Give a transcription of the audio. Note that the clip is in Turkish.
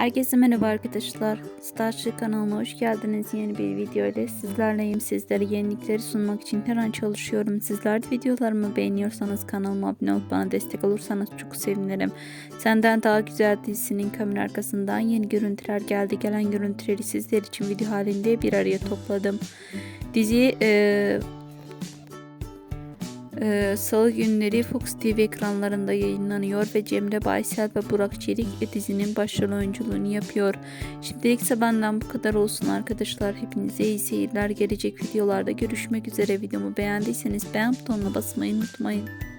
Herkese merhaba arkadaşlar. Starship kanalına hoş geldiniz. Yeni bir video ile sizlerleyim. Sizlere yenilikleri sunmak için her an çalışıyorum. Sizler de videolarımı beğeniyorsanız kanalıma abone olup bana destek olursanız çok sevinirim. Senden Daha Güzel dizisinin kamera arkasından yeni görüntüler geldi. Gelen görüntüleri sizler için video halinde bir araya topladım. Dizi eee ee, Salı günleri Fox TV ekranlarında yayınlanıyor ve Cemre Baysel ve Burak Çelik dizinin başrol oyunculuğunu yapıyor. Şimdilik benden bu kadar olsun arkadaşlar. Hepinize iyi seyirler. Gelecek videolarda görüşmek üzere. Videomu beğendiyseniz beğen butonuna basmayı unutmayın.